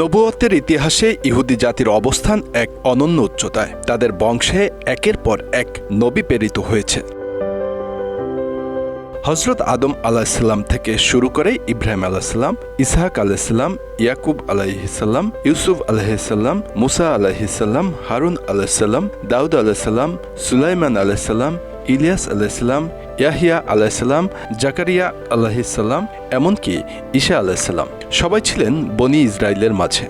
নবুয়তের ইতিহাসে ইহুদি জাতির অবস্থান এক অনন্য উচ্চতায়। তাদের বংশে একের পর এক নবী প্রেরিত হয়েছে। হজরত আদম আলাহিসাল্লাম থেকে শুরু করে ইব্রাহিম আলাহিসাল্লাম ইসহাক আলাহিসাল্লাম ইয়াকুব আলাইহিসাল্লাম ইউসুফ আলাহিসাল্লাম মুসা আলাহিসাল্লাম হারুন আলাহিসাল্লাম দাউদ আলাহিসাল্লাম সুলাইমান আলাহিসাল্লাম ইলিয়াস আলাহিসাল্লাম ইয়াহিয়া আলাহিসাল্লাম জাকারিয়া আলাহিসাল্লাম এমনকি ঈশা আলাহিসাল্লাম সবাই ছিলেন বনি ইসরায়েলের মাঝে।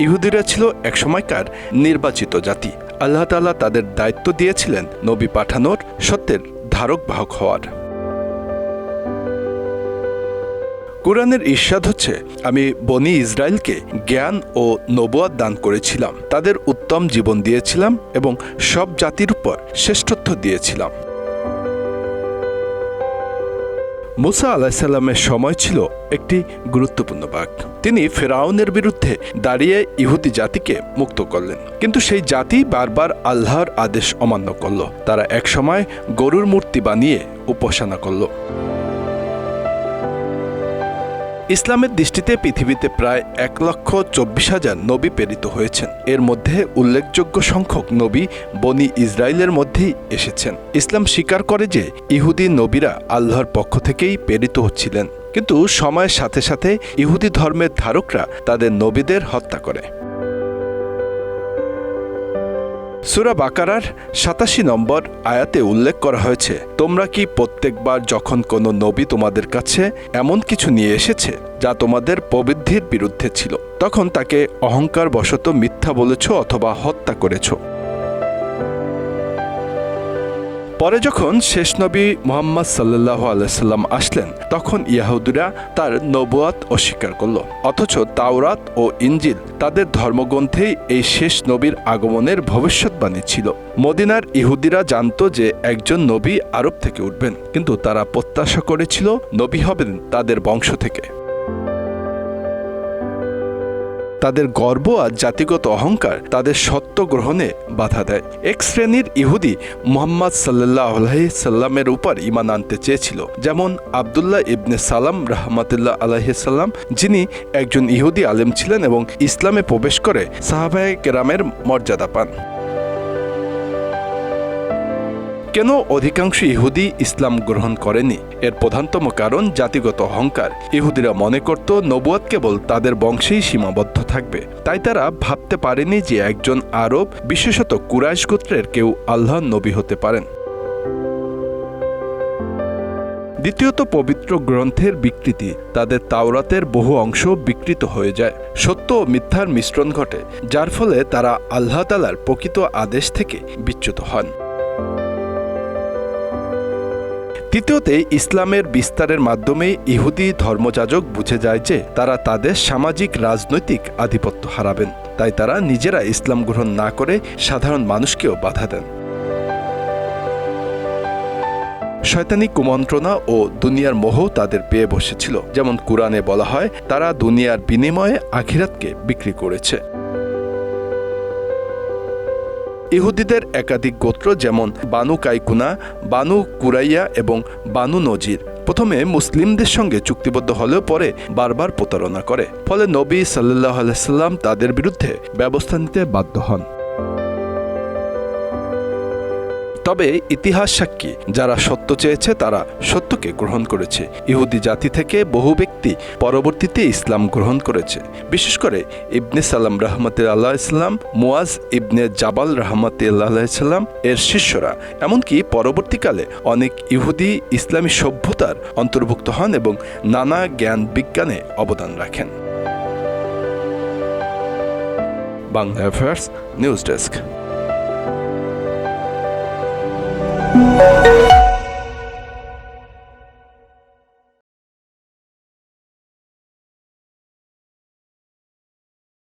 ইহুদিরা ছিল একসময়কার নির্বাচিত জাতি। আল্লাহ তাআলা তাদের দায়িত্ব দিয়েছিলেন নবী পাঠানোর সত্যের ধারক বাহক হওয়ার। কোরআনের ঈর্ষাদ হচ্ছে, আমি বনি ইসরায়েলকে জ্ঞান ও নবুয়াদ দান করেছিলাম। তাদের উত্তম জীবন দিয়েছিলাম এবং সব জাতির উপর শ্রেষ্ঠত্ব দিয়েছিলাম। মুসা আলাহিসাল্লামের সময় ছিল একটি গুরুত্বপূর্ণ বাক তিনি ফেরাউনের বিরুদ্ধে দাঁড়িয়ে ইহুদি জাতিকে মুক্ত করলেন। কিন্তু সেই জাতি বারবার আল্লাহর আদেশ অমান্য করল। তারা একসময় গরুর মূর্তি বানিয়ে উপাসনা করল। ইসলামের দৃষ্টিতে পৃথিবীতে প্রায় এক লক্ষ চব্বিশ হাজার নবী প্রেরিত হয়েছেন। এর মধ্যে উল্লেখযোগ্য সংখ্যক নবী বনি ইসরায়েলের মধ্যেই এসেছেন। ইসলাম স্বীকার করে যে ইহুদি নবীরা আল্লাহর পক্ষ থেকেই প্রেরিত হচ্ছিলেন কিন্তু সময়ের সাথে সাথে ইহুদি ধর্মের ধারকরা তাদের নবীদের হত্যা করে। সুরা বাকারার সাতাশি নম্বর আয়াতে উল্লেখ করা হয়েছে, তোমরা কি প্রত্যেকবার যখন কোনো নবী তোমাদের কাছে এমন কিছু নিয়ে এসেছে যা তোমাদের প্রবৃদ্ধির বিরুদ্ধে ছিল, তখন তাকে অহংকার বশত মিথ্যা বলেছ অথবা হত্যা করেছ? পরে যখন শেষ নবী মোহাম্মদ সাল্লাহ আলাইসাল্লাম আসলেন, তখন ইয়াহুদিরা তার নবুয়াত অস্বীকার করল। অথচ তাওরাত ও ইঞ্জিল তাদের ধর্মগ্রন্থেই এই শেষ নবীর আগমনের ভবিষ্যৎবাণী ছিল। মদিনার ইহুদিরা জানত যে একজন নবী আরব থেকে উঠবেন, কিন্তু তারা প্রত্যাশা করেছিল নবী হবেন তাদের বংশ থেকে। তাদের গর্ব আর জাতিগত অহংকার তাদের সত্য গ্রহণে বাধা দেয়। এক শ্রেণির ইহুদি মোহাম্মদ সাল্লাহ সাল্লামের উপর ইমান আনতে চেয়েছিল, যেমন আবদুল্লাহ ইবনে সালাম রহমতুল্লাহ আলহিসাল্লাম যিনি একজন ইহুদি আলেম ছিলেন এবং ইসলামে প্রবেশ করে সাহাবায় কেরামের মর্যাদা পান। কেন অধিকাংশ ইহুদি ইসলাম গ্রহণ করেনি? এর প্রধানতম কারণ জাতিগত অহংকার। ইহুদিরা মনে করত নবুয়াদ কেবল তাদের বংশেই সীমাবদ্ধ থাকবে। তাই তারা ভাবতে পারেনি যে একজন আরব, বিশেষত কুরাইশ গোত্রের কেউ আল্লাহ নবী হতে পারেন। দ্বিতীয়ত পবিত্র গ্রন্থের বিকৃতি। তাদের তাওরাতের বহু অংশ বিকৃত হয়ে যায়। সত্য ও মিথ্যার মিশ্রণ ঘটে, যার ফলে তারা আল্লাহ তালার প্রকৃত আদেশ থেকে বিচ্যুত হন। তৃতীয়তে ইসলামের বিস্তারের মাধ্যমে ইহুদি ধর্মযাজক বুঝে যায় যে তারা তাদের সামাজিক, রাজনৈতিক আধিপত্য হারাবেন। তাই তারা নিজেরা ইসলাম গ্রহণ না করে সাধারণ মানুষকেও বাধা দেন। শয়তানি কুমন্ত্রণা ও দুনিয়ার মোহ তাদের পেয়ে বসেছিল। যেমন কোরআনে বলা হয়, তারা দুনিয়ার বিনিময়ে আখিরাতকে বিক্রি করেছে। ইহুদিদের একাধিক গোত্র যেমন বানু কাইকুনা, বানু কুরাইয়া এবং বানু নজির। প্রথমে মুসলিমদের সঙ্গে চুক্তিবদ্ধ হলেও পরে বারবার প্রতারণা করে। ফলে নবী সাল্লাহ আলাইসাল্লাম তাদের বিরুদ্ধে ব্যবস্থা নিতে বাধ্য হন। তবে ইতিহাস সাক্ষী, যারা সত্য চেয়েছে তারা সত্যকে গ্রহণ করেছে। ইহুদি জাতি থেকে বহু ব্যক্তি পরবর্তীতে ইসলাম গ্রহণ করেছে। বিশেষ করে ইবনে সালাম রহমত আল্লাহ ইসলাম মুয়াজ ইবনে জাবাল রহমত আল্লাহ ইসলাম এর শিষ্যরা। এমনকি পরবর্তীকালে অনেক ইহুদি ইসলামী সভ্যতার অন্তর্ভুক্ত হন এবং নানা জ্ঞান বিজ্ঞানে অবদান রাখেন। Bangla affairs news desk